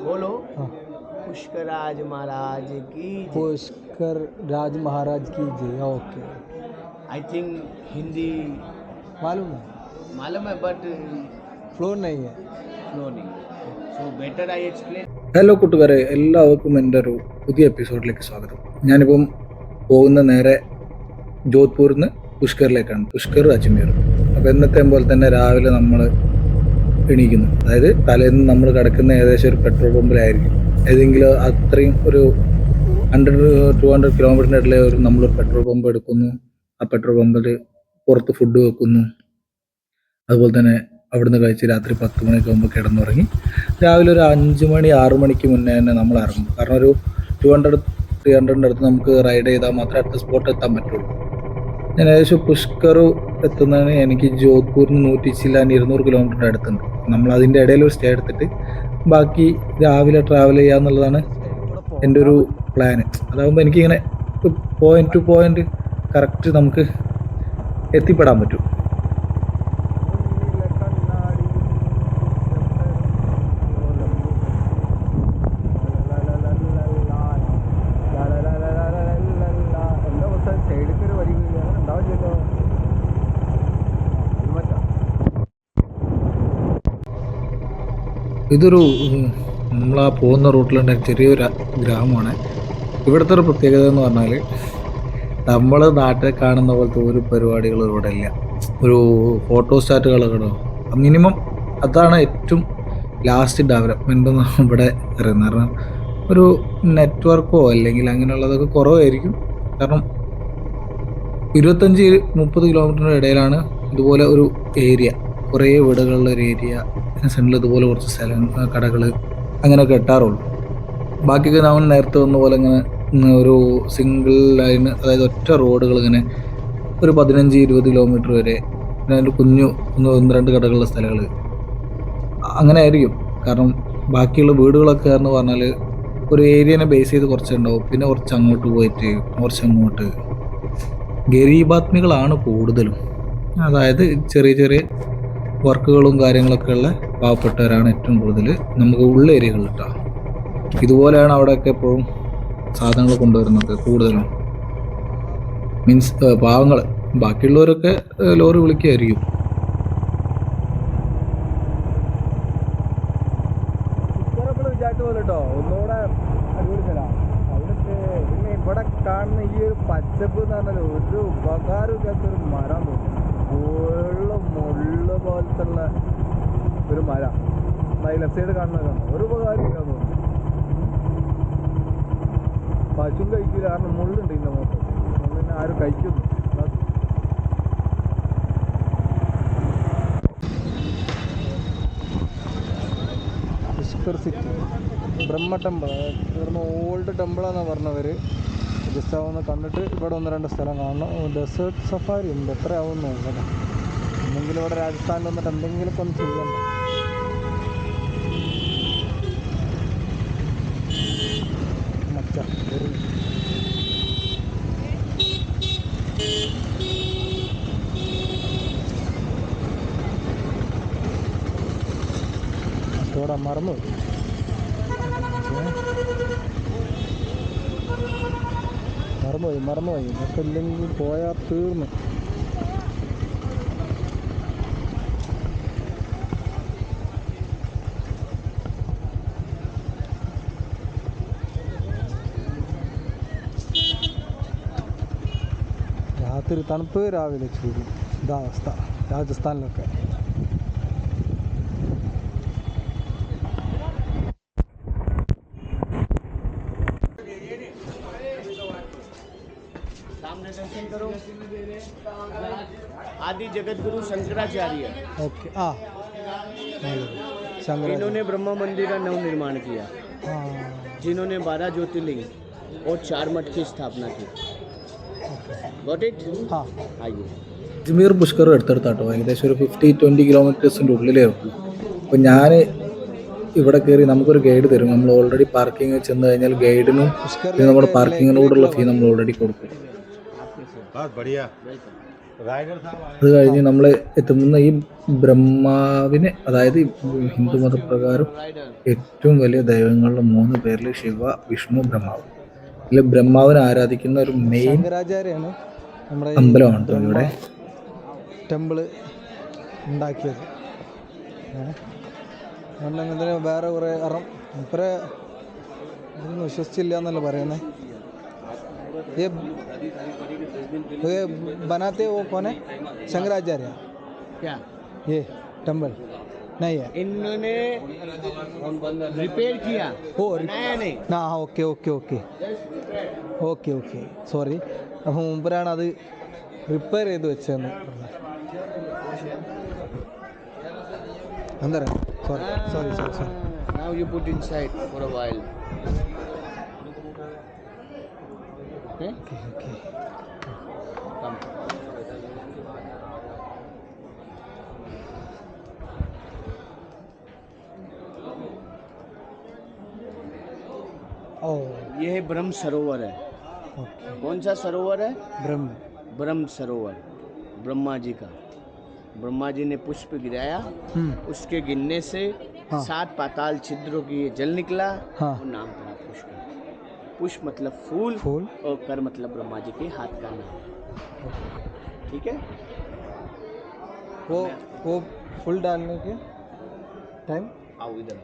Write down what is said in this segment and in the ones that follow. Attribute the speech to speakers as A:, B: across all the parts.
A: बोलो
B: हाँ
A: पुष्कर राज महाराज की
B: पुष्कर राज महाराज की जय ओके
A: आई थिंक हिंदी
B: मालूम है
A: मालूम है बट
B: फ्लो नहीं है
A: फ्लो नहीं so better I explain
C: hello കൂട്ടുകാരെ എല്ലാവർക്കും എൻ്റെ ഒരു പുതിയ എപ്പിസോഡിലേക്ക് സ്വാഗതം ഞാനിപ്പം പോകുന്ന നേരെ ജോധ്പൂരിൽ നിന്ന് പുഷ്കറിലേക്കാണ് പുഷ്കർ അജ്മീർ അപ്പോൾ എന്നത്തെ പോലെ തന്നെ രാവിലെ നമ്മൾ എണീക്കുന്നു. അതായത് തലേന്ന് നമ്മൾ കിടക്കുന്ന ഏകദേശം ഒരു പെട്രോൾ പമ്പിലായിരിക്കും. ഏതെങ്കിലും അത്രയും ഒരു ഹൺഡ്രഡ് ടു ഹൺഡ്രഡ് കിലോമീറ്ററിന്റെ ഇടയിലെ ഒരു നമ്മൾ പെട്രോൾ പമ്പ് എടുക്കുന്നു. ആ പെട്രോൾ പമ്പിൽ പുറത്ത് ഫുഡ് വെക്കുന്നു. അതുപോലെ തന്നെ അവിടുന്ന് കഴിച്ച് രാത്രി പത്ത് മണിയൊക്കെ ആകുമ്പോൾ കിടന്നുറങ്ങി. രാവിലെ ഒരു അഞ്ച് മണി ആറ് മണിക്ക് മുന്നേ തന്നെ നമ്മൾ ഇറങ്ങും. കാരണം ഒരു ടു ഹൺഡ്രഡ് ത്രീ ഹൺഡ്രഡിന്റെ അടുത്ത് നമുക്ക് റൈഡ് ചെയ്താൽ മാത്രമേ അടുത്ത സ്പോട്ട് എത്താൻ പറ്റുള്ളൂ. ഞാൻ ഏകദേശം പുഷ്കർ എത്തുന്നതിന് എനിക്ക് ജോധ്പൂരിന് നൂറ്റി ചില്ലാൻ ഇരുന്നൂറ് കിലോമീറ്ററിന്റെ അടുത്തുണ്ട്. നമ്മൾ അതിന്റെ ഇടയിൽ ഒരു സ്റ്റേ എടുത്തിട്ട് ബാക്കി രാവിലെ ട്രാവൽ ചെയ്യുക എന്നുള്ളതാണ് എന്റെ ഒരു പ്ലാന് അതാകുമ്പോൾ എനിക്കിങ്ങനെ പോയിന്റ് ടു പോയിന്റ് കറക്റ്റ് നമുക്ക് എത്തിപ്പെടാൻ പറ്റും
B: സൈഡിൽ വരി അങ്ങനെ ഉണ്ടാവില്ലല്ലോ
C: ഇതൊരു നമ്മൾ ആ പോകുന്ന റൂട്ടിലുണ്ടായ ചെറിയൊരു ഗ്രാമമാണ്. ഇവിടുത്തെ ഒരു പ്രത്യേകത എന്ന് പറഞ്ഞാൽ നമ്മൾ നാട്ടിൽ കാണുന്ന പോലത്തെ ഒരു പരിപാടികളും ഇവിടെ ഇല്ല. ഒരു ഫോട്ടോ സ്റ്റാറ്റുകളൊക്കെ മിനിമം അതാണ് ഏറ്റവും ലാസ്റ്റ് ഡെവലപ്മെന്റ് ഇവിടെ അറിയുന്നത് കാരണം ഒരു നെറ്റ്വർക്കോ അല്ലെങ്കിൽ അങ്ങനെയുള്ളതൊക്കെ കുറവായിരിക്കും. കാരണം ഇരുപത്തഞ്ച് മുപ്പത് കിലോമീറ്ററിന്റെ ഇടയിലാണ് ഇതുപോലെ ഒരു ഏരിയ കുറേ വീടുകളുള്ള ഒരു ഏരിയ സെന്റിൽ ഇതുപോലെ കുറച്ച് സ്ഥലം കടകൾ അങ്ങനെ കെട്ടാറുള്ളൂ ബാക്കിയൊക്കെ നമ്മൾ നേരത്തെ വന്ന പോലെ ഇങ്ങനെ ഒരു സിംഗിൾ ലൈൻ അതായത് ഒറ്റ റോഡുകൾ ഇങ്ങനെ ഒരു പതിനഞ്ച് ഇരുപത് കിലോമീറ്റർ വരെ പിന്നെ അതിന്റെ കുഞ്ഞു ഒന്ന് ഒന്ന് രണ്ട് കടകളുള്ള സ്ഥലങ്ങൾ അങ്ങനെ ആയിരിക്കും. കാരണം ബാക്കിയുള്ള വീടുകളൊക്കെ എന്ന് പറഞ്ഞാൽ ഒരു ഏരിയനെ ബേസ് ചെയ്ത് കുറച്ചുണ്ടാവും. പിന്നെ കുറച്ച് അങ്ങോട്ട് പോയിട്ട് കുറച്ച് അങ്ങോട്ട് ഗരീബാത്മികളാണ് കൂടുതലും. അതായത് ചെറിയ ചെറിയ വർക്കുകളും കാര്യങ്ങളൊക്കെ ഉള്ള പാവപ്പെട്ടവരാണ് ഏറ്റവും കൂടുതൽ നമുക്ക് ഉള്ള ഏരിയകളിൽ കേട്ടോ ഇതുപോലെയാണ് അവിടെയൊക്കെ എപ്പോഴും സാധനങ്ങൾ കൊണ്ടുവരുന്നത് കൂടുതലും. മീൻസ് പാവങ്ങൾ. ബാക്കിയുള്ളവരൊക്കെ ലോറി
B: പിന്നെ ഇവിടെ കാണുന്ന ഈ ഒരു പച്ചപ്പ് എന്ന് പറഞ്ഞാൽ ഒരു ഉപകാരം ഇല്ലാത്തൊരു മരം തോന്നും ഫുള്ള് മുള്ള് പോലത്തെ ഉള്ള ഒരു മരം സൈഡ് കാണുന്നത് കാണുന്നു ഒരു ഉപകാരം ഇല്ല തോന്നുന്നു പശുവും കഴിക്കില്ല കാരണം മുള്ളുണ്ട് ഇതിന്റെ മുഖത്ത് അതുകൊണ്ട് ആരും കഴിക്കുന്നു പുഷ്കർ സിറ്റി. ബ്രഹ്മ ടെമ്പിൾ ഇവിടുന്ന് ഓൾഡ് ടെമ്പിളാണെന്ന് പറഞ്ഞവർ ജസ്റ്റ് ആവുന്ന കണ്ടിട്ട് ഇവിടെ ഒന്ന് രണ്ട് സ്ഥലം കാണണം. ഡെസേർട്ട് സഫാരി ഉണ്ട്. എത്ര ആവും നോക്കണം. എന്തെങ്കിലും ഇവിടെ രാജസ്ഥാനിൽ വന്നിട്ട് എന്തെങ്കിലുമൊക്കെ ഒന്ന് ചെയ്യണ്ട? മറ്റോടെ മറന്നു മറന്നുപോയി മറന്നുപോയി. ഇതൊക്കെ ഇല്ലെങ്കിൽ പോയാൽ തീർന്നു. രാത്രി തണുപ്പ് രാവിലെ ചൂട്. ഇതാ അവസ്ഥ. രാജസ്ഥാനിലൊക്കെ.
A: जगत गुरु शंकराचार्य
B: ഓക്കെ ആ ശങ്കര
A: इन्होंने ब्रह्मा मंदिर का नव निर्माण किया
B: ആ
A: जिन्होंने बारह ज्योतिर्लिंग और चार मठ की स्थापना की गॉट इट
B: ആ
A: आइए
C: അജ്മീർ പുഷ്കർ എടുത്തെടുത്താട്ടോ ഏകദേശം ഒരു ഫിഫ്റ്റി ട്വൻറ്റി കിലോമീറ്റേഴ്സിൻ്റെ ഉള്ളിലേ ഉള്ളൂ അപ്പോൾ ഞാൻ ഇവിടെ കയറി നമുക്കൊരു ഗൈഡ് തരും നമ്മൾ ഓൾറെഡി പാർക്കിംഗ് ചെന്ന് കഴിഞ്ഞാൽ ഗൈഡിനും പിന്നെ നമ്മുടെ പാർക്കിങ്ങിനോടുള്ള ഫീ നമ്മൾ ഓൾറെഡി കൊടുക്കും
D: बहुत बढ़िया
C: അത് കഴിഞ്ഞ് നമ്മൾ എത്തുന്ന ഈ ബ്രഹ്മാവിനെ അതായത് ഹിന്ദു മതപ്രകാരം ഏറ്റവും വലിയ ദൈവങ്ങളുടെ മൂന്ന് പേരിൽ ശിവ വിഷ്ണു ബ്രഹ്മാവ്. ഇതിൽ ബ്രഹ്മാവിനെ ആരാധിക്കുന്ന ഒരു മെയിൻ അമ്പലമാണ് ഇവിടെ.
B: ടെമ്പിൾ ഉണ്ടാക്കിയത്. വേറെ കുറേ കാരണം ഇത്ര ഇതൊന്നും വിശ്വസിച്ചില്ല എന്നല്ല പറയുന്നത് ये ये बनाते वो कौन है शंकराचार्य
A: क्या
B: ये टेम्पल नहीं है
A: इन्होंने रिपेयर किया
B: ഓ
A: नया नहीं
B: ആ okay okay okay okay okay sorry അപ്പോൾ മുമ്പരാണ് അത് റിപ്പയർ ചെയ്ത് വെച്ചതെന്ന് എന്താ sorry sorry sorry sorry
A: now you put inside for a while okay ये है ब्रह्म सरोवर है। कौन सा सरोवर है?
B: ब्रह्म।
A: ब्रह्म सरोवर। ब्रह्मा जी का। ब्रह्मा जी ने पुष्प गिराया। उसके गिरने से
B: हाँ।
A: सात पाताल छिद्रों की जल निकला।
B: हाँ।
A: और नाम पुष्प मतलब फूल
B: फूल।
A: और कर मतलब ब्रह्मा जी के हाथ का नाम। ठीक है?
B: वो वो फुल डालने के टाइम
A: आओ इधर।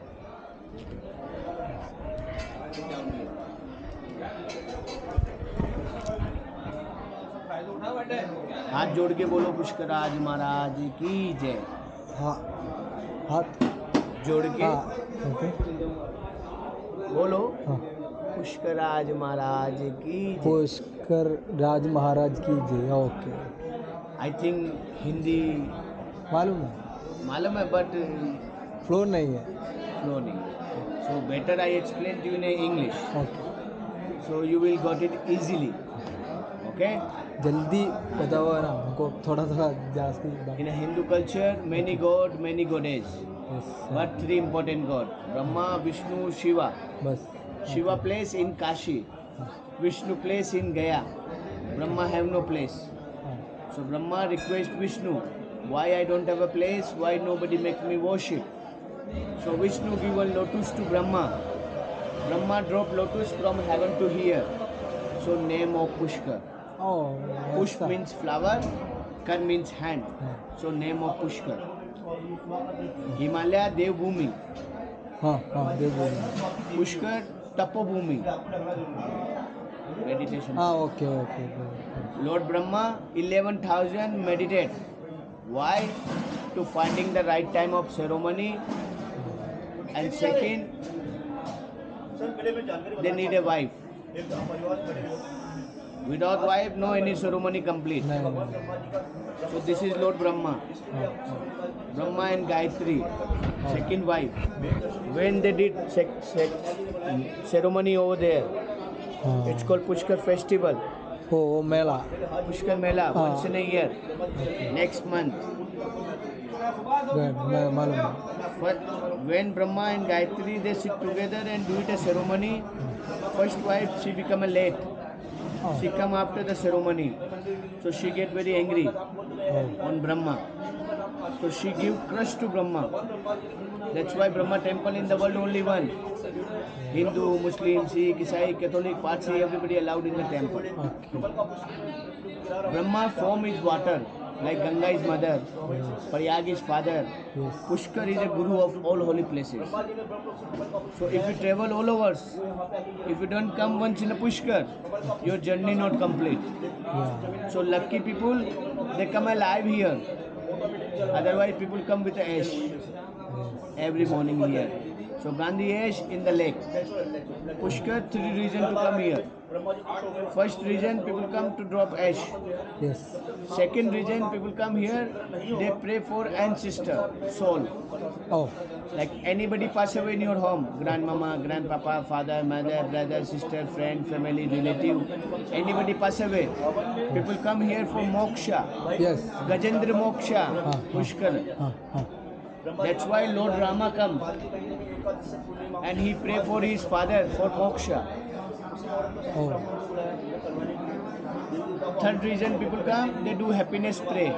A: हाथ जोड़ के बोलो पुष्कराज महाराज की जय।
B: हाँ हाथ।
A: जोड़ के।
B: हाँ
A: बोलो।
B: हाँ।
A: पुष्कर राज महाराज की
B: पुष्कर राज महाराज की जय ओके।
A: आई थिंक हिंदी
B: मालूम है?
A: मालूम है बट
B: फ्लो नहीं है।
A: फ्लो नहीं। So better I explain you in English
B: okay
A: so you will got it easily okay
B: जल्दी बताओ ना हमको थोड़ा थोड़ा जास्ती
A: in Hindu culture many god many goddess but three important god Brahma Vishnu Shiva
B: बस।
A: Shiva place in kashi vishnu place in gaya brahma have no place
B: हाँ,
A: so brahma request vishnu why i don't have a place why nobody make me worship so vishnu give a lotus to brahma brahma drop lotus from heaven to here so name of pushkar
B: O
A: Push
B: ऐसा।
A: means flower, Kar means hand.
B: हाँ,
A: So name of Pushkar. Himalaya Devbhumi.
B: हाँ हाँ देव बोलो।
A: तपोभूमि meditation
B: हाँ okay okay
A: lord Brahma eleven thousand meditate why to finding the right time of ceremony and second they need a wife Without wife, no any ceremony complete. So this is Lord Brahma.
B: हाँ, हाँ,
A: Brahma and Gayatri, second wife. When they did ceremony over there,
B: हाँ।
A: it's called Pushkar festival.
B: वो मेला
A: Pushkar Mela,
B: Ah.
A: once in a year. Next month.
B: है
A: But when Brahma and Gayatri they sit together and do it a ceremony, first wife she become a late.
B: हाँ,
A: She come after the ceremony. So she get very angry
B: oh.
A: on Brahma. So she give crush to Brahma. That's why Brahma temple in the world only one. Hindu, Muslim, Sikh, Isai, Catholic, Parsi, everybody allowed in the temple.
B: Okay.
A: Brahma form is water, like Ganga is mother, Prayag is father,
B: yes
A: Pushkar is a guru of all holy places. So if you travel all over, if you don't come once in a Pushkar, your journey not complete.
B: या
A: So lucky people, they come alive here. Otherwise, people come with ash every morning here. So Gandhi ash in the lake. Pushkar, three reasons to come here. First reason, people come to drop ash.
B: Yes.
A: Second reason, people come here, they pray for ancestor, soul.
B: Oh.
A: Like anybody pass away in your home, grandmama, grandpapa, father, mother, brother, sister, friend, family, relative, anybody pass away. People come here for moksha.
B: Yes.
A: Gajendra moksha,
B: ah,
A: Pushkar.
B: Ah, ah.
A: That's why Lord Rama comes and he pray for his father for moksha.
B: Oh
A: Third reason people come, they do happiness pray.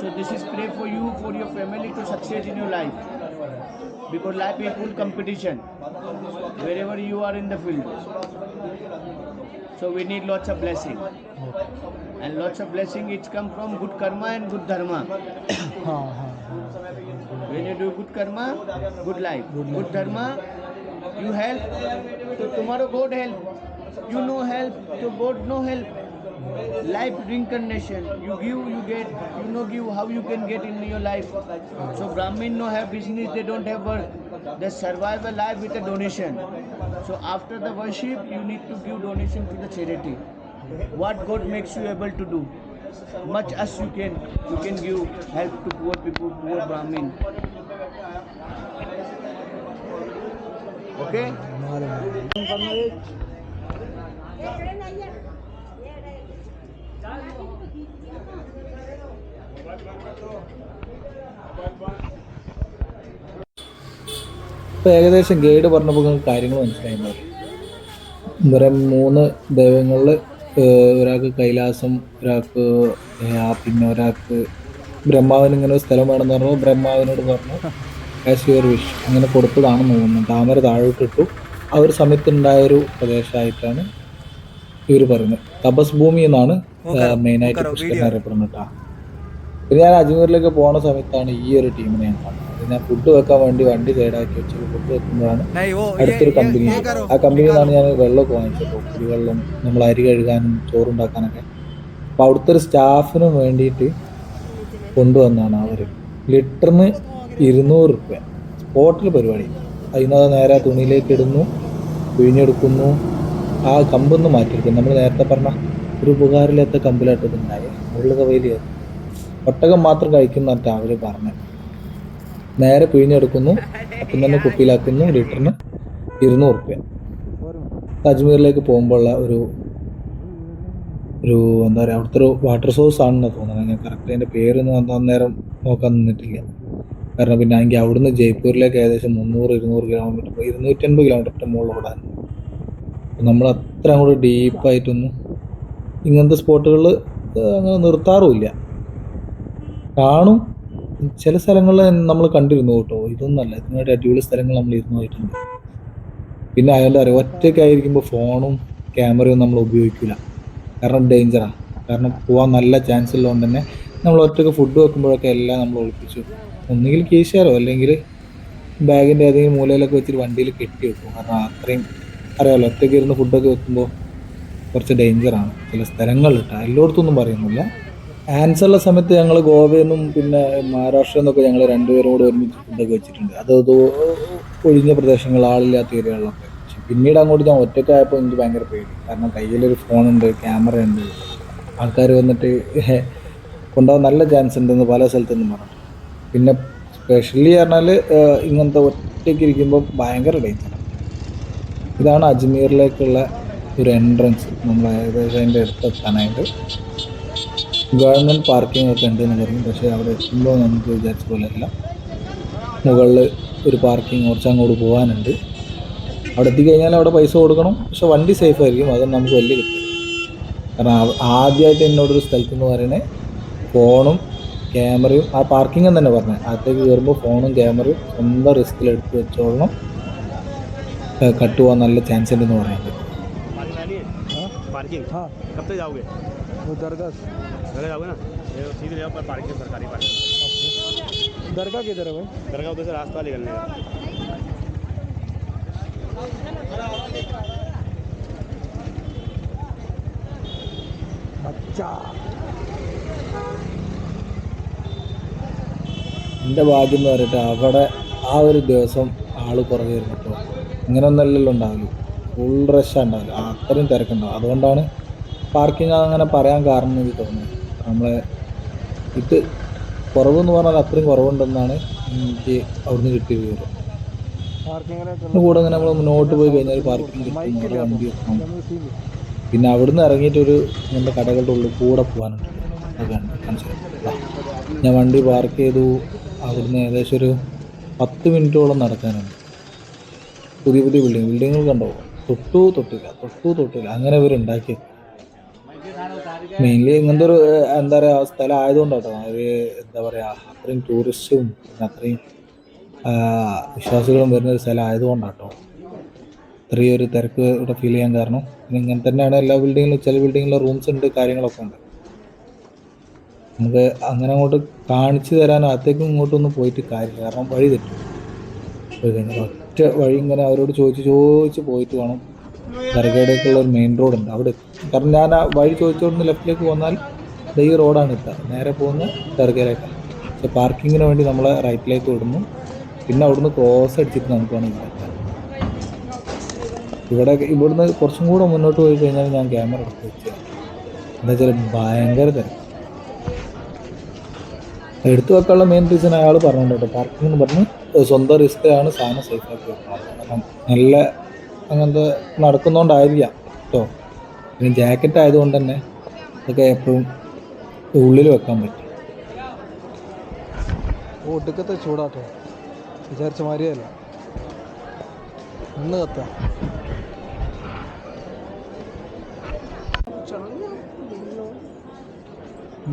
A: So this is pray for you, for your family to succeed in your life. Because life is full competition. Wherever you are in the field. So we need lots of blessing. And lots of blessing it come from good karma and good dharma.
B: हाँ हाँ हाँ
A: When you do good karma, good life. Good, dharma, you help, so tomorrow God help. You no help, so God no help. Life reincarnation. You give, you get. You no give, how you can get in your life. So Brahmin no have business, they don't have work. They survive a life with a donation. So after the worship, you need to give donation to the charity. What God makes you able to do. Much as you can, you can give help to poor people, poor Brahmin. Okay?
C: ഇപ്പോൾ ഏകദേശം guide പറഞ്ഞപ്പോൾ നിങ്ങൾക്ക് കാര്യങ്ങൾ മനസ്സിലായി ഇവരെ മൂന്ന് ദൈവങ്ങളിൽ ഒരാൾക്ക് കൈലാസം ഒരാൾക്ക് പിന്നെ ഒരാൾക്ക് ബ്രഹ്മാവിന് ഇങ്ങനെ ഒരു സ്ഥലം വേണമെന്ന് പറഞ്ഞു. ബ്രഹ്മാവിനോട് പറഞ്ഞു ആസ് യുവർ വിഷ് അങ്ങനെ കൊടുത്തതാണെന്ന് തോന്നുന്നു. താമര താഴോട്ട് ഇട്ടു. ആ ഒരു സമയത്തുണ്ടായൊരു പ്രദേശമായിട്ടാണ് ഇവർ പറയുന്നത്. തപസ് ഭൂമി എന്നാണ് മെയിനായിട്ട് പുഷ്കരൻ അറിയപ്പെടുന്നത് കേട്ടോ. പിന്നെ ഞാൻ അജ്മീറിലേക്ക് പോണ സമയത്താണ് ഈ ഒരു ടീമിനെ ഞാൻ കാണുന്നത്. ഞാൻ ഫുഡ് വെക്കാൻ വേണ്ടി വണ്ടി കേടാക്കി വെച്ച് ഫുഡ് വെക്കുമ്പോഴാണ് അടുത്തൊരു കമ്പനി ആ കമ്പനിയിൽ നിന്നാണ് ഞാൻ വെള്ളമൊക്കെ വാങ്ങിച്ചത്. കുടിവെള്ളം നമ്മൾ അരി കഴുകാനും ചോറുണ്ടാക്കാനൊക്കെ. അപ്പം അവിടുത്തെ ഒരു സ്റ്റാഫിന് വേണ്ടിയിട്ട് കൊണ്ടുവന്നതാണ് അവർ ലിറ്ററിന് ഇരുന്നൂറ് റുപ്യ. സ്പോട്ടിൽ പരിപാടി. അതിനത് നേരെ തുണിയിലേക്ക് ഇടുന്നു പിഴിഞ്ഞെടുക്കുന്നു. ആ കമ്പൊന്ന് മാറ്റിയെടുക്കും നമ്മൾ നേരത്തെ പറഞ്ഞ ഒരു ഉപകാരമില്ലാത്ത കമ്പിലായിട്ട് മുകളിലൊക്കെ വലിയ ഒട്ടകം മാത്രം കഴിക്കുന്നതായിട്ട് അവർ പറഞ്ഞത്. നേരെ പിഴിഞ്ഞെടുക്കുന്നു. അപ്പം തന്നെ കുപ്പിയിലാക്കുന്നു. ലിറ്ററിന് ഇരുന്നൂറ് റുപ്യ അജ്മീറിലേക്ക് പോകുമ്പോഴുള്ള ഒരു ഒരു എന്താ പറയുക അവിടുത്തെ ഒരു വാട്ടർ സോഴ്സ് ആണെന്ന് തോന്നുന്നത്. ഞാൻ കറക്റ്റ് അതിന്റെ പേരൊന്നും അന്ന് നേരം നോക്കാൻ നിന്നിട്ടില്ല. കാരണം പിന്നെ എനിക്ക് അവിടുന്ന് ജയ്പൂരിലേക്ക് ഏകദേശം മുന്നൂറ് ഇരുന്നൂറ് കിലോമീറ്റർ ഇരുന്നൂറ്റൻപത് കിലോമീറ്ററിന്റെ മുകളിൽ ഓടാൻ. നമ്മൾ അത്ര അങ്ങോട്ട് ഡീപ്പായിട്ടൊന്നും ഇങ്ങനത്തെ സ്പോട്ടുകളിൽ അങ്ങനെ നിർത്താറുമില്ല. കാണും. ചില സ്ഥലങ്ങളിൽ നമ്മൾ കണ്ടിരുന്നു കേട്ടോ. ഇതൊന്നല്ല. ഇതിനായിട്ട് അടിപൊളി സ്ഥലങ്ങൾ നമ്മൾ ഇരുന്നു പോയിട്ടുണ്ട് പിന്നെ അയാളുടെ അറിയാം ഒറ്റയ്ക്കായിരിക്കുമ്പോൾ ഫോണും ക്യാമറയും നമ്മൾ ഉപയോഗിക്കില്ല. കാരണം ഡേഞ്ചറാണ് കാരണം പോകാൻ നല്ല ചാൻസ് ഉള്ളതുകൊണ്ട് തന്നെ നമ്മൾ ഒറ്റയ്ക്ക് ഫുഡ് വെക്കുമ്പോഴൊക്കെ എല്ലാം നമ്മൾ ഒളിപ്പിച്ചു. ഒന്നുകിൽ കീശാരോ അല്ലെങ്കിൽ ബാഗിന്റെ ഏതെങ്കിലും മൂലയിലൊക്കെ വെച്ചിട്ട് വണ്ടിയിൽ കെട്ടി വെക്കും. കാരണം അത്രയും അറിയാമല്ലോ ഒറ്റയ്ക്ക് ഇരുന്ന് ഫുഡൊക്കെ വെക്കുമ്പോൾ കുറച്ച് ഡേഞ്ചറാണ് ചില സ്ഥലങ്ങളിൽ എല്ലായിടത്തൊന്നും പറയുന്നില്ല. ആൻസറുള്ള സമയത്ത് ഞങ്ങൾ ഗോവയിൽ നിന്നും പിന്നെ മഹാരാഷ്ട്രയിൽ നിന്നൊക്കെ ഞങ്ങൾ രണ്ടുപേരും കൂടെ ഒരുമിച്ച് ഫുഡൊക്കെ വെച്ചിട്ടുണ്ട്. അത് ഒഴിഞ്ഞ പ്രദേശങ്ങൾ ആളില്ലാത്ത ഏരിയകളിലൊക്കെ പക്ഷെ പിന്നീട് അങ്ങോട്ട് ഞാൻ ഒറ്റയ്ക്കായപ്പോൾ എനിക്ക് ഭയങ്കര പേടി. കാരണം കയ്യിലൊരു ഫോണുണ്ട് ക്യാമറ ഉണ്ട്. ആൾക്കാർ വന്നിട്ട് കൊണ്ടുപോകാൻ നല്ല ചാൻസ് ഉണ്ടെന്ന് പല സ്ഥലത്തു നിന്നും പറഞ്ഞു പിന്നെ സ്പെഷ്യലി പറഞ്ഞാൽ ഇങ്ങനത്തെ ഒറ്റയ്ക്ക് ഇരിക്കുമ്പോൾ ഭയങ്കര ഡേഞ്ചർ ഇതാണ് അജ്മീറിലേക്കുള്ള ഒരു എൻട്രൻസ് നമ്മൾ ഏകദേശം അതിന്റെ അടുത്തെത്താനായിട്ട് ഗവൺമെന്റ് പാർക്കിംഗ് ഒക്കെ ഉണ്ട് എന്ന് പറഞ്ഞു. പക്ഷേ അവിടെ എത്തുമ്പോൾ നമുക്ക് വിചാരിച്ച പോലെ അല്ല. മുകളിൽ ഒരു പാർക്കിംഗ് കുറച്ച് അങ്ങോട്ട് പോകാനുണ്ട് അവിടെ എത്തിക്കഴിഞ്ഞാൽ അവിടെ പൈസ കൊടുക്കണം. പക്ഷേ വണ്ടി സേഫ് ആയിരിക്കും. അത് നമുക്ക് വലിയ കിട്ടും കാരണം ആദ്യമായിട്ട് എന്നോടൊരു സ്ഥലത്ത് എന്ന് പറയണേ ഫോണും ക്യാമറയും ആ പാർക്കിംഗ് തന്നെ പറഞ്ഞത് അകത്തേക്ക് കയറുമ്പോൾ ഫോണും ക്യാമറയും സ്വന്തം റിസ്കിൽ എടുത്ത് വെച്ചോളണം. കട്ട് പോകാൻ നല്ല ചാൻസ് ഉണ്ടെന്ന് പറയുന്നത്.
D: पार्किंग
B: हाँ
D: कब तक जाओगे
B: वो दरगाह
D: घर जाओगे ना ये सीधे जाओ पर पार्किंग सरकारी पार्किंग
B: दरगाह किधर है भाई
D: घर का उधर से रास्ता निकलने का
B: अच्छा
C: എൻ്റെ ഭാഗ്യം എന്ന് പറയട്ടെ അവിടെ ആ ഒരു ദിവസം ആൾ കുറവായിരുന്നു കേട്ടോ ഇങ്ങനെയൊന്നല്ലല്ലോ ഉണ്ടാവില്ല ഫുൾ റഷ് ഉണ്ടാവില്ല അത്രയും തിരക്കുണ്ടാവും അതുകൊണ്ടാണ് പാർക്കിംഗ് അങ്ങനെ പറയാൻ കാരണം എന്ന് എനിക്ക് തോന്നുന്നത് നമ്മളെ ഇട്ട് കുറവെന്ന് പറഞ്ഞാൽ അത്രയും കുറവുണ്ടെന്നാണ് എനിക്ക് അവിടുന്ന് കിട്ടിയ വിവരം. കൂടെ അങ്ങനെ നമ്മൾ മുന്നോട്ട് പോയി കഴിഞ്ഞാൽ പാർക്കിംഗ് കിട്ടും വണ്ടി പിന്നെ അവിടുന്ന് ഇറങ്ങിയിട്ടൊരു നമ്മുടെ കടകളുടെ ഉള്ളിൽ കൂടെ പോകാനുണ്ട്. അതാണ് മനസ്സിലായി ഞാൻ വണ്ടി പാർക്ക് ചെയ്തു. അവിടുന്ന് ഏകദേശം ഒരു പത്ത് മിനിറ്റോളം നടക്കാനുണ്ട്. പുതിയ പുതിയ ബിൽഡിംഗ് ബിൽഡിങ്ങുകൾ കണ്ടോ? തൊട്ടു തൊട്ടില്ല തൊട്ടു തൊട്ടില്ല. അങ്ങനെ ഇവർ ഉണ്ടാക്കിയത്. മെയിൻലി ഇങ്ങനത്തെ ഒരു എന്താ പറയുക സ്ഥലം ആയതുകൊണ്ടാട്ടോ ഒരു എന്താ പറയുക അത്രയും ടൂറിസ്റ്റും പിന്നെ അത്രയും വിശ്വാസികളും വരുന്ന ഒരു സ്ഥലം ആയതുകൊണ്ടാട്ടോ ഇത്രയും ഒരു തിരക്ക് ഇവിടെ ഫീൽ ചെയ്യാൻ കാരണം. പിന്നെ ഇങ്ങനെ തന്നെയാണ് എല്ലാ ബിൽഡിങ്ങിലും ചില ബിൽഡിങ്ങിലും റൂംസ് ഉണ്ട് കാര്യങ്ങളൊക്കെ ഉണ്ട്. നമുക്ക് അങ്ങനെ അങ്ങോട്ട് കാണിച്ചു തരാൻ അകത്തേക്കും ഇങ്ങോട്ടൊന്നും പോയിട്ട് കാര്യമില്ല. കാരണം വഴി തെറ്റും. ഒറ്റ വഴി ഇങ്ങനെ അവരോട് ചോദിച്ച് ചോദിച്ച് പോയിട്ട് വേണം. ദർഗയുടേക്കുള്ള ഒരു മെയിൻ റോഡ് ഉണ്ട്. അവിടെ കാരണം ഞാൻ ആ വഴി ചോദിച്ചോണ്ട് ലെഫ്റ്റിലേക്ക് പോന്നാൽ ഈ റോഡാണ് എത്തുക നേരെ പോകുന്ന ദർഗയിലേക്കാണ് പക്ഷെ പാർക്കിങ്ങിന് വേണ്ടി നമ്മളെ റൈറ്റിലേക്ക് വിടുന്നു. പിന്നെ അവിടുന്ന് ക്രോസ് അടിച്ചിട്ട് നമുക്ക് വേണമെങ്കിൽ എത്താം. ഇവിടെ ഇവിടുന്ന് കുറച്ചും കൂടെ മുന്നോട്ട് പോയി കഴിഞ്ഞാൽ ഞാൻ ക്യാമറ എടുത്ത് വെച്ചത് എന്താ വെച്ചാൽ ഭയങ്കര തിരക്ക്. എടുത്തു വെക്കാനുള്ള മെയിൻ റീസൺ അയാൾ പറഞ്ഞിട്ടുണ്ട് പാർക്കിംഗ് എന്ന് പറഞ്ഞ് സ്വന്തം റിസ്ക് ആണ് സാധനം സേഫ് ആക്കി വെക്കുന്നത്. കാരണം നല്ല അങ്ങനത്തെ നടക്കുന്നതുകൊണ്ടായിരിക്കാം കേട്ടോ പിന്നെ ജാക്കറ്റ് ആയതുകൊണ്ട് തന്നെ അതൊക്കെ എപ്പോഴും ഉള്ളിൽ വെക്കാൻ പറ്റും.
B: ഒടുക്കത്തെ ചൂടാട്ടോ. വിചാരിച്ച മാതിരിയല്ല. ഇന്ന് കത്ത.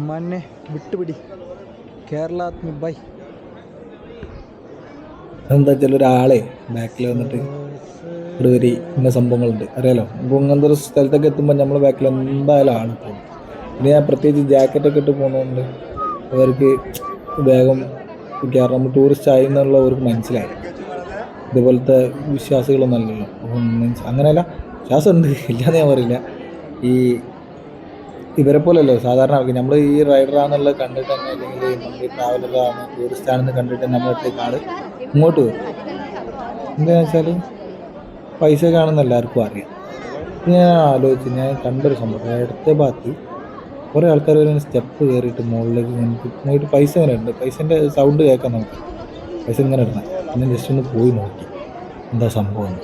B: മന്നെ വിട്ടുപിടി. കേരളാത്മി ബൈ.
C: എന്താ വെച്ചാൽ ഒരാളെ ബാക്കിൽ വന്നിട്ട് ഇവിടെ വരി ഇന്ന സംഭവങ്ങളുണ്ട്. അറിയാലോ? അപ്പോൾ ഇങ്ങനത്തെ ഒരു സ്ഥലത്തൊക്കെ എത്തുമ്പോൾ നമ്മൾ ബാക്കിൽ എന്തായാലും ആണ് പിന്നെ ഞാൻ പ്രത്യേകിച്ച് ജാക്കറ്റൊക്കെ ഇട്ട് പോകുന്നതുകൊണ്ട് അവർക്ക് വേഗം കയറാൻ നമ്മൾ ടൂറിസ്റ്റ് ആയി എന്നുള്ള അവർക്ക് മനസ്സിലായി. ഇതുപോലത്തെ വിശ്വാസികളൊന്നും അല്ലല്ലോ. അപ്പം മീൻസ് അങ്ങനെയല്ല വിശ്വാസമുണ്ട്. ഇല്ലാന്ന് ഞാൻ പറയില്ല. ഈ ഇവരെ പോലെയല്ലോ സാധാരണ ആൾക്ക് നമ്മൾ ഈ റൈഡറാണെന്നുള്ളത് കണ്ടിട്ട് തന്നെ അല്ലെങ്കിൽ നമ്മൾ ഈ ട്രാവലറാണ് ടൂറിസ്റ്റ് ആണെന്ന് കണ്ടിട്ട് നമ്മളടുത്തേക്ക് ആൾ ഇങ്ങോട്ട് വരും. എന്താണെന്ന് വെച്ചാൽ പൈസ കാണുന്ന എല്ലാവർക്കും അറിയാം. ഞാൻ ആലോചിച്ച് ഞാൻ കണ്ടൊരു സംഭവം. ഇടത്തെ ഭാഗത്ത് കുറേ ആൾക്കാർ ഒരു സ്റ്റെപ്പ് കയറിയിട്ട് മുകളിലേക്ക് നമുക്ക് നോക്കിയിട്ട് പൈസ ഇങ്ങനെ ഉണ്ട് പൈസേന്റെ സൗണ്ട് കേൾക്കാൻ നമുക്ക്. പൈസ ഇങ്ങനെ ഇടണം. പിന്നെ ജസ്റ്റ് ഒന്ന് പോയി നോക്കി. എന്താ സംഭവം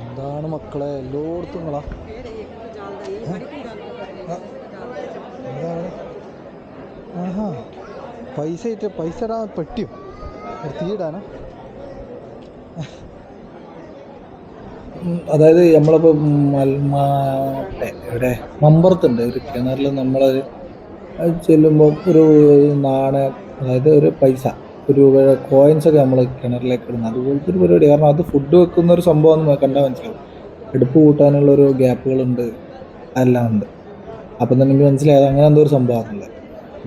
B: എന്താണ് മക്കളെ? എല്ലായിടത്തും നിങ്ങളാ? പൈസ ഇട്ട് പൈസ ഇടാൻ പെട്ടിയോ
C: തീയിടാനോ അതായത് നമ്മളിപ്പോൾ ഇവിടെ മമ്പറത്തുണ്ട്. ഒരു കിണറിൽ നമ്മൾ ചെല്ലുമ്പോൾ ഒരു നാണയം അതായത് ഒരു പൈസ ഒരു രൂപയുടെ കോയിൻസ് ഒക്കെ നമ്മൾ കിണറിലേക്ക് ഇടുന്നത്. അതുപോലത്തെ ഒരു പരിപാടി. കാരണം അത് ഫുഡ് വെക്കുന്ന ഒരു സംഭവം എന്ന് കണ്ടാൽ മനസ്സിലാവും. എടുപ്പ് കൂട്ടാനുള്ള ഒരു ഗ്യാപ്പുകളുണ്ട് എല്ലാം ഉണ്ട്. അപ്പം തന്നെ എനിക്ക് മനസ്സിലായത് അങ്ങനെ എന്തോ ഒരു സംഭവമാണല്ലേ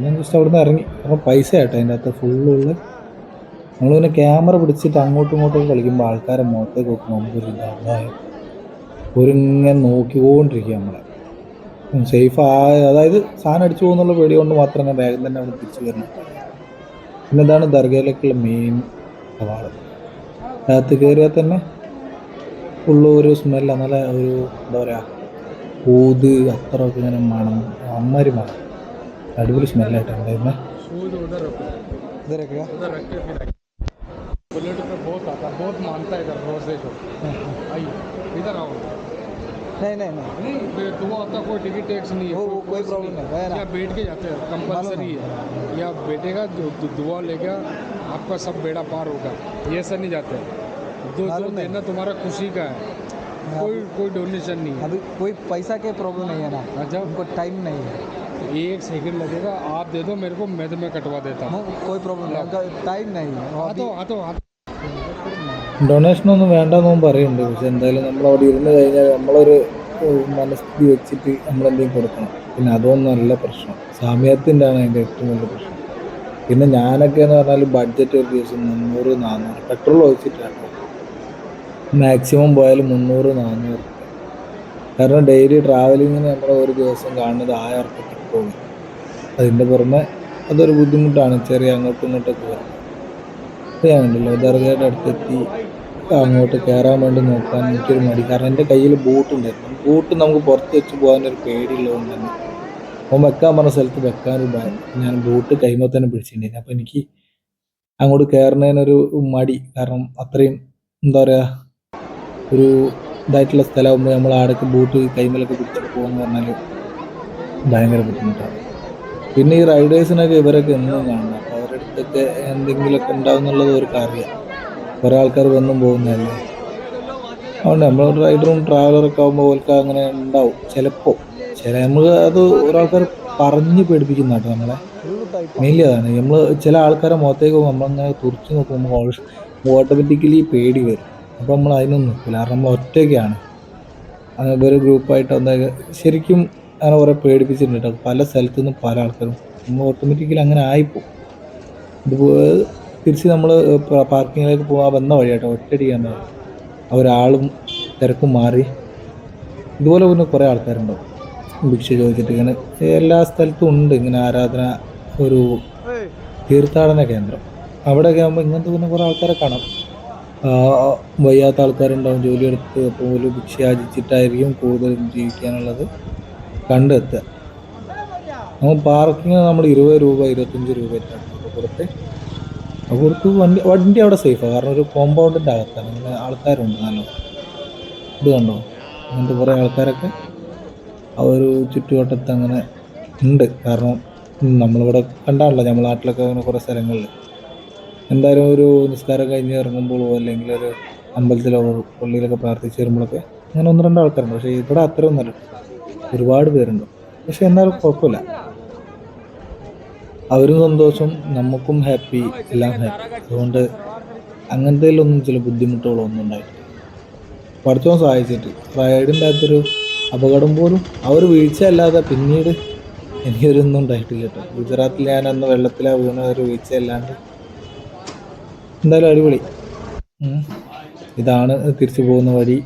C: ഞാൻ ജസ്റ്റ് അവിടുന്ന് ഇറങ്ങി. അപ്പം പൈസ ആട്ടോ അതിന്റെ അകത്ത് ഫുള്ളുള്ള നമ്മൾ പിന്നെ ക്യാമറ പിടിച്ചിട്ട് അങ്ങോട്ടും ഇങ്ങോട്ടും കളിക്കുമ്പോൾ ആൾക്കാരെ മുഖത്തേക്ക് നോക്കുമ്പോൾ നമുക്കൊരു ഇതാണ് ഒരിങ്ങനെ നോക്കിക്കൊണ്ടിരിക്കുക നമ്മളെ. സേഫ് ആയ അതായത് സാധനം അടിച്ചു പോകുന്നുള്ള പേടി കൊണ്ട് മാത്രം ഞാൻ വേഗം തന്നെ അവിടെ തിരിച്ചു വരണം. പിന്നെ ഇതാണ് ദർഗയിലേക്കുള്ള മെയിൻ കവാടം. അകത്ത് കയറിയാൽ തന്നെ ഫുള്ള് ഒരു സ്മെല്ല നല്ല ഒരു എന്താ പറയുക ഊത് അത്രയൊക്കെ ഇങ്ങനെ മണം അമ്മരി മണം. അടിപൊളി സ്മെല്ലായിട്ടാണ് ഉണ്ടായിരുന്നത്
B: इधर है क्या
D: बुलेट पे बहुत आता है बहुत मानता है इधर रोज देखो आइए इधर आओ
B: नहीं नहीं नहीं
D: नहीं बे- दुआ आता कोई टिकट टैक्स नहीं है
B: वो- वो कोई
D: कुछ
B: problem नहीं है, ना।
D: या बैठ के जाते हैं कंपलसरी है या बैठेगा जो जो दुआ लेगा आपका सब बेड़ा पार होगा ये ऐसा नहीं जाते जो जो
B: मालूम है।
D: देना तुम्हारा खुशी का है कोई कोई डोनेशन नहीं है
B: अभी कोई पैसा के प्रॉब्लम नहीं है ना
D: अच्छा
B: उनको टाइम नहीं है
D: एक सेकंड लगेगा आप दे दो मेरे को मैं तो मैं कटवा देता हूँ
B: वो कोई प्रॉब्लम नहीं उनका टाइम नहीं है वो
D: हाँ
B: अभी
D: तो हाँ तो हाँ
C: ഡൊണേഷനൊന്നും വേണ്ടെന്നും പറയുന്നുണ്ട് പക്ഷെ എന്തായാലും നമ്മൾ അവിടെ ഇരുന്ന് കഴിഞ്ഞാൽ നമ്മളൊരു ഏഹ്, മനസ്ഥിതി വെച്ചിട്ട് നമ്മൾ എന്തെങ്കിലും കൊടുക്കണം പിന്നെ അതൊന്നും അല്ല പ്രശ്നം സാമ്യത്തിൻ്റെ ആണ് അതിൻ്റെ ഏറ്റവും വലിയ പ്രശ്നം പിന്നെ ഞാനൊക്കെ എന്ന് പറഞ്ഞാൽ ബഡ്ജറ്റ് ഒരു ദിവസം മുന്നൂറ് നാന്നൂറ് പെട്രോൾ ഒഴിച്ചിട്ടാണ് മാക്സിമം പോയാൽ മുന്നൂറ് നാന്നൂറ് കാരണം ഡെയിലി ട്രാവലിങ്ങിന് നമ്മൾ ഒരു ദിവസം കാണുന്നത് ആയിരം ഉറുപ്പിക്ക് പോകും. അതിന്റെ പുറമെ അതൊരു ബുദ്ധിമുട്ടാണ്. ചെറിയ അങ്ങോട്ടും ഇങ്ങോട്ടൊക്കെ വരാൻ അപ്പോൾ ഞാൻ കണ്ടല്ലോ ദർഗയുടെ അടുത്തെത്തി അങ്ങോട്ട് കയറാൻ വേണ്ടി നോക്കാൻ എനിക്കൊരു മടി. കാരണം എന്റെ കയ്യിൽ ബൂട്ട് ഉണ്ടായിരുന്നു ബൂട്ട് നമുക്ക് പുറത്ത് വെച്ച് പോകാനൊരു പേടിയുള്ളതുകൊണ്ട് തന്നെ. അവൻ വെക്കാൻ പറഞ്ഞ സ്ഥലത്ത് വെക്കാനൊരു ഭയം. ഞാൻ ബൂട്ട് കൈമ തന്നെ പിടിച്ചിട്ടുണ്ടായിരുന്നു. അപ്പോൾ എനിക്ക് അങ്ങോട്ട് കയറുന്നതിനൊരു മടി. കാരണം അത്രയും എന്താ പറയുക ഒരു ഇതായിട്ടുള്ള സ്ഥലമാകുമ്പോൾ നമ്മൾ ആടൊക്കെ ബൂട്ട് കൈമലൊക്കെ പിടിച്ചിട്ട് പോകുമെന്ന് പറഞ്ഞാൽ ഭയങ്കര ബുദ്ധിമുട്ടാണ്. പിന്നെ ഈ റൈഡേഴ്സിനൊക്കെ ഇവരൊക്കെ എന്നും കാണണം? അപ്പോൾ അവരുടെ അടുത്തൊക്കെ എന്തെങ്കിലുമൊക്കെ ഉണ്ടാവും എന്നുള്ളത് അവർക്ക് അറിയാം. കുറേ ആൾക്കാർ വന്നും പോകുന്നതല്ലേ? അതുകൊണ്ട് നമ്മൾ റൈഡറും ട്രാവലറൊക്കെ ആകുമ്പോൾ അവർക്ക് അങ്ങനെ ഉണ്ടാവും. ചിലപ്പോൾ ചില നമ്മൾ അത് ഒരാൾക്കാർ പറഞ്ഞ് പേടിപ്പിക്കുന്ന കേട്ടോ നമ്മളെ. മെയിൻലി അതാണ്. നമ്മൾ ചില ആൾക്കാരെ മുഖത്തേക്ക് പോകുമ്പോൾ നമ്മളിങ്ങനെ തുറച്ച് നോക്കുമ്പോൾ ഓട്ടോമാറ്റിക്കലി പേടി വരും. അപ്പോൾ നമ്മൾ അതിനൊന്നും നിൽക്കില്ല കാരണം നമ്മൾ ഒറ്റയ്ക്കാണ്. ഒരു ഗ്രൂപ്പായിട്ട് വന്ന ശരിക്കും അങ്ങനെ കുറേ പേടിപ്പിച്ചിട്ടുണ്ട് പല സ്ഥലത്തു നിന്നും പല ആൾക്കാരും. നമ്മൾ ഓട്ടോമാറ്റിക്കലി അങ്ങനെ ആയിപ്പോവും. ഇതുപോലെ തിരിച്ച് നമ്മൾ പാർക്കിങ്ങിലേക്ക് പോകാൻ വന്ന വഴിയാട്ടോ. ഒറ്റയടിക്കാൻ ആ ഒരാളും തിരക്കും മാറി. ഇതുപോലെ പിന്നെ കുറേ ആൾക്കാരുണ്ടാവും. ഭിക്ഷ ചോദിച്ചിട്ട് ഇങ്ങനെ എല്ലാ സ്ഥലത്തും ഉണ്ട്. ഇങ്ങനെ ആരാധന ഒരു തീർത്ഥാടന കേന്ദ്രം. അവിടെയൊക്കെ ആകുമ്പോൾ ഇങ്ങനത്തെ പിന്നെ കുറേ ആൾക്കാരെ കാണാം. വയ്യാത്ത ആൾക്കാരുണ്ടാവും. ജോലിയെടുത്ത് അപ്പോൾ ഒരു ഭിക്ഷ യാചിച്ചിട്ടായിരിക്കും കൂടുതലും ജീവിക്കാനുള്ളത്. കണ്ടെത്തുക. നമ്മൾ പാർക്കിങ് നമ്മൾ ഇരുപത് രൂപ ഇരുപത്തഞ്ച് രൂപ കൊടുത്ത് കൊടുത്ത് വണ്ടി വണ്ടി അവിടെ സേഫാണ് കാരണം ഒരു കോമ്പൗണ്ടിന്റെ അകത്താണ്. അങ്ങനെ ആൾക്കാരുണ്ട് നല്ല. ഇത് കണ്ടോ? അങ്ങനത്തെ കുറേ ആൾക്കാരൊക്കെ ആ ഒരു ചുറ്റുവട്ടത്ത് അങ്ങനെ ഉണ്ട്. കാരണം നമ്മളിവിടെ കണ്ടാണല്ലോ നമ്മുടെ നാട്ടിലൊക്കെ അങ്ങനെ കുറേ സ്ഥലങ്ങളിൽ എന്തായാലും ഒരു നിസ്കാരം കഴിഞ്ഞ് ഇറങ്ങുമ്പോഴോ അല്ലെങ്കിൽ ഒരു അമ്പലത്തിലോ പള്ളിയിലൊക്കെ പ്രാർത്ഥിച്ച് വരുമ്പോഴൊക്കെ അങ്ങനെ ഒന്ന് രണ്ട് ആൾക്കാരുണ്ട്. പക്ഷേ ഇവിടെ അത്രയൊന്നും അല്ല. ഒരുപാട് പേരുണ്ട്. പക്ഷെ എന്നാലും കുഴപ്പമില്ല. അവരും സന്തോഷം നമുക്കും ഹാപ്പി എല്ലാം ഹാപ്പി അതുകൊണ്ട് അങ്ങനത്തേലൊന്നും ചില ബുദ്ധിമുട്ടുകളോ ഒന്നും ഉണ്ടായിട്ടില്ല. പഠിച്ചോ സഹായിച്ചിട്ട് റൈഡിന്റെ അകത്തൊരു അപകടം പോലും അവർ വീഴ്ച അല്ലാതെ പിന്നീട് എനിക്കൊരൊന്നും ഉണ്ടായിട്ടില്ല കേട്ടോ. ഗുജറാത്തിൽ ഞാൻ അന്ന് വെള്ളത്തിലാ വീണ ഒരു വീഴ്ച അല്ലാണ്ട് എന്തായാലും അടിപൊളി. ഇതാണ് തിരിച്ചു പോകുന്ന വഴി.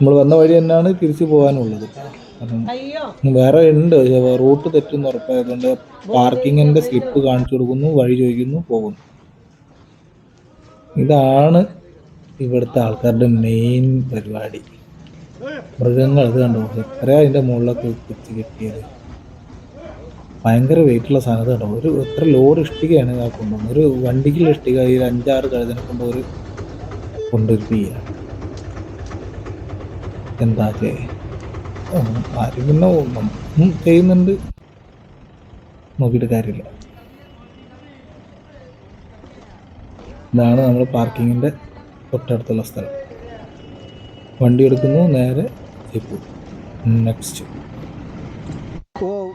C: നമ്മൾ വന്ന വഴി തന്നെയാണ് തിരിച്ചു പോകാനുള്ളത്. കാരണം വേറെ ഉണ്ട്. റൂട്ട് തെറ്റുന്ന ഉറപ്പായതുകൊണ്ട് പാർക്കിങ്ങിന്റെ സ്ലിപ്പ് കാണിച്ചു കൊടുക്കുന്നു വഴി ചോദിക്കുന്നു പോകുന്നു. ഇതാണ് ഇവിടുത്തെ ആൾക്കാരുടെ മെയിൻ പരിപാടി. മൃഗങ്ങൾ ഇത് കണ്ടു? എത്രയാ അതിന്റെ മുകളിലൊക്കെ കുത്തി കെട്ടിയത്? ഭയങ്കര വെയിറ്റുള്ള സാധനം കണ്ടോ? ഒരു എത്ര ലോഡ് ഇഷ്ടികയാണ് കൊണ്ടുവന്നത്. ഒരു വണ്ടിക്കുള്ള ഇഷ്ടിക ഈ ഒരു അഞ്ചാറ് കഴുതിനെ കൊണ്ട് ഒരു കൊണ്ടുവരിപ്പിക്കുക എന്താ ആരും പിന്നെ ഒന്നും ചെയ്യുന്നുണ്ട്. നോക്കിയിട്ട് കാര്യമില്ല. ഇതാണ് നമ്മൾ പാർക്കിങ്ങിന്റെ തൊട്ടടുത്തുള്ള സ്ഥലം. വണ്ടി എടുക്കുന്നു നേരെ ജയ്പൂർ. നെക്സ്റ്റ്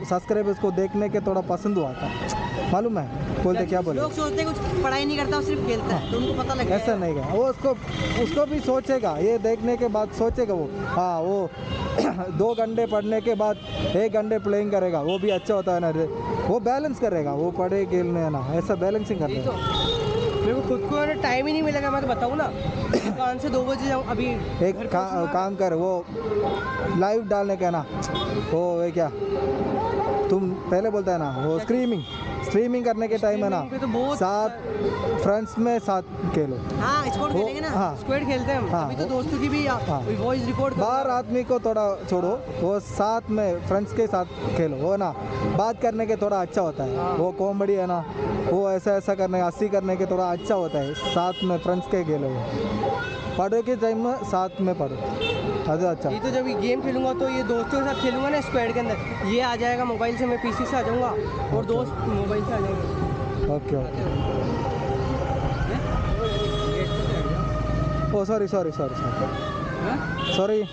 B: सब्सक्राइबर्स को देखने के थोड़ा पसंद हुआ था। मालूम है? बोलते क्या बोले?
E: लोग सोचते कुछ पढ़ाई नहीं करता सिर्फ़ खेलता है। तो उनको पता लग
B: ऐसा नहीं है। वो उसको उसको भी सोचेगा। ये देखने के बाद सोचेगा वो। हाँ वो दो घंटे पढ़ने के बाद एक घंटे प्लेइंग करेगा। वो भी अच्छा होता है ना वो बैलेंस करेगा। वो पढ़े खेलने ना। ऐसा बैलेंसिंग कर
E: तो मेरे को खुद को टाइम ही नहीं मिलेगा मैं तो बताऊँ ना। दुकान से दो बजे जाऊँ अभी
B: एक का, काम कर वो लाइव डालने का ना। वो क्या? तुम पहले बोलता है ना वो स्ट्रीमिंग स्ट्रीमिंग करने के टाइम है ना
E: तो
B: सात फ्रेंड्स में सात खेलो।
E: हाँ खेलेंगे ना
B: हाँ।
E: स्क्वाड खेलते हैं
B: हाँ,
E: अभी तो दोस्तों की भी
B: हाँ।
E: वॉइस रिकॉर्ड
B: बाहर आदमी को थोड़ा छोड़ो वो साथ में फ्रेंड्स के साथ खेलो वो ना। बात करने के थोड़ा अच्छा होता है। वो कॉमेडी है ना वो ऐसा ऐसा करने हँसी करने के थोड़ा अच्छा होता है। साथ में फ्रेंड्स के खेलो। पढ़ो के टाइम में साथ में पढ़ो। अरे अच्छा
E: ये तो जब गेम खेलूँगा तो ये दोस्तों के साथ खेलूँगा ना स्क्वाड के अंदर ये आ जाएगा मोबाइल से मैं पीसी से आ जाऊँगा और दोस्त मोबाइल से आ जाएँगे।
B: Okay okay oh sorry sorry sorry sorry sorry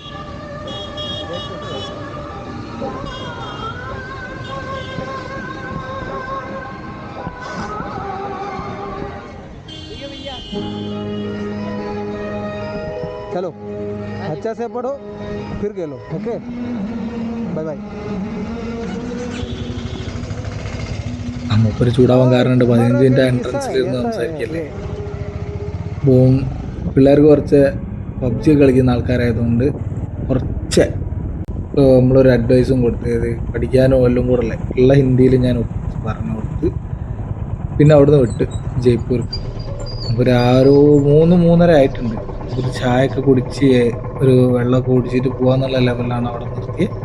B: चलो अच्छा से पढ़ो फिर खेलो ओके बाय बाय
C: ആ മൂപ്പര് ചൂടാവാൻ കാരണമുണ്ട് പതിനഞ്ച് മിനിറ്റ് എൻട്രൻസിൽ ഇരുന്ന് സംസാരിക്കല്ലേ അപ്പോൾ പിള്ളേർക്ക് കുറച്ച് പബ്ജി കളിക്കുന്ന ആൾക്കാരായതുകൊണ്ട് കുറച്ച് ഏർ നമ്മളൊരു അഡ്വൈസും കൊടുത്തത് പഠിക്കാനോ എല്ലാം കൂടെ അല്ലേ ഉള്ള ഹിന്ദിയിൽ ഞാൻ ഒപ്പിച്ച് പറഞ്ഞു കൊടുത്ത് പിന്നെ അവിടുന്ന് വിട്ട് ജയ്പൂർക്ക് അപ്പോൾ ഒരു ആറ് മൂന്ന് മൂന്നര ആയിട്ടുണ്ട് ഒരു ചായയൊക്കെ കുടിച്ച് ഒരു വെള്ളമൊക്കെ കുടിച്ചിട്ട് പോകാന്നുള്ള ലെവലിലാണ് അവിടെ നിർത്തിയത്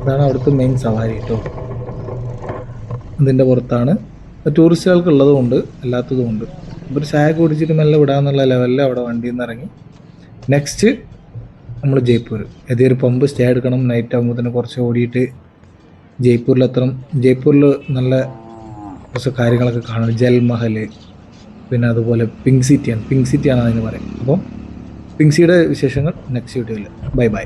C: അതാണ് അവിടുത്തെ മെയിൻ സവാരി കേട്ടോ അതിന്റെ പുറത്താണ്. ടൂറിസ്റ്റുകൾക്ക് ഉള്ളതുകൊണ്ട് അല്ലാത്തതുമുണ്ട് അപ്പോൾ ഒരു ചായ കുടിച്ചിട്ട് മെല്ലെ വിടാന്നുള്ള ലെവലിൽ അവിടെ വണ്ടിയിൽ നിന്ന് ഇറങ്ങി. നെക്സ്റ്റ് നമ്മൾ ജയ്പൂർ ഏതൊരു പമ്പ് സ്റ്റേ എടുക്കണം നൈറ്റ് ആകുമ്പോൾ തന്നെ കുറച്ച് ഓടിയിട്ട് ജയ്പൂരിൽ അത്ര ജയ്പൂരിൽ നല്ല കുറച്ച് കാര്യങ്ങളൊക്കെ കാണണം ജൽമഹൽ പിന്നെ അതുപോലെ പിങ്ക് സിറ്റിയാണ്. പിങ്ക് സിറ്റിയാണ് അതിന് പറയും. അപ്പോൾ പിങ്ക് സിയുടെ വിശേഷങ്ങൾ നെക്സ്റ്റ് വീഡിയോയിൽ ബൈ ബൈ